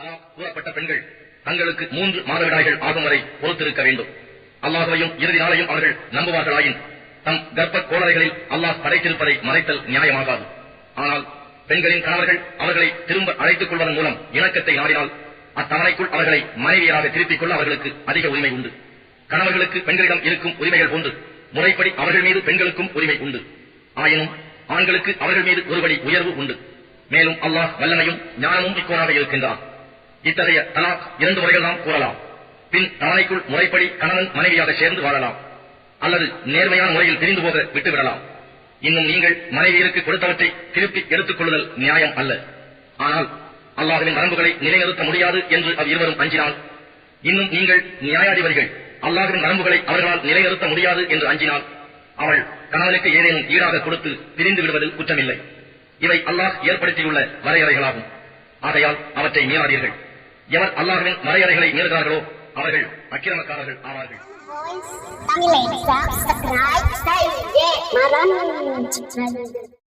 கூறப்பட்ட பெண்கள் தங்களுக்கு மூன்று மாதவிடாய்கள் ஆகும் வரை பொறுத்திருக்க வேண்டும். அல்லாஹையும் இறுதி நாளையும் அவர்கள் நம்புவார்களாயின் தம் கர்ப்ப கோளறைகளில் அல்லாஹ் படைத்திருப்பதை மறைத்தல் நியாயமாகாது. ஆனால் பெண்களின் கணவர்கள் அவர்களை திரும்ப அழைத்துக் கொள்வதன் மூலம் இணக்கத்தை நாடினால் அத்தவணைக்குள் அவர்களை மனைவியராக திருப்பிக் கொள்ள அவர்களுக்கு அதிக உரிமை உண்டு. கணவர்களுக்கு பெண்களிடம் இருக்கும் உரிமைகள் போன்று முறைப்படி அவர்கள் மீது பெண்களுக்கும் உரிமை உண்டு. ஆயினும் ஆண்களுக்கு அவர்கள் மீது ஒருபடி உயர்வு உண்டு. மேலும் அல்லாஹ் வல்லமையும் ஞானமும் மிக்கோனாக இருக்கின்றான். இத்தகைய தலாக் இரண்டு முறைகள் நாம் கூறலாம். பின் தவணைக்குள் முறைப்படி கணவன் மனைவியாக சேர்ந்து வாழலாம். அல்லது நேர்மையான முறையில் பிரிந்து போக விட்டுவிடலாம். இன்னும் நீங்கள் மனைவியருக்கு கொடுத்தவற்றை திருப்பி எடுத்துக் கொள்ளுதல் நியாயம் அல்ல. ஆனால் அல்லாஹுவின் வரம்புகளை நிலைநிறுத்த முடியாது என்று அவர் இருவரும் அஞ்சினால் இன்னும் நீங்கள் நியாயாதிபதிகள் அல்லாஹுவின் வரம்புகளை அவர்களால் நிலைநிறுத்த முடியாது என்று அஞ்சினால் அவள் கணவனுக்கு ஏதேனும் ஈடாக கொடுத்து பிரிந்து விடுவது குற்றமில்லை. இவை அல்லாஹ் ஏற்படுத்தியுள்ள வரையறைகளாகும். ஆகையால் அவற்றை மீறாதீர்கள். எவர் அல்லாஹ்வின் வரையறைகளை மீறுகிறார்களோ அவர்கள் அக்கிரமக்காரர்கள் ஆவார்கள். தமிழை subscribe. செய்ய மறந்து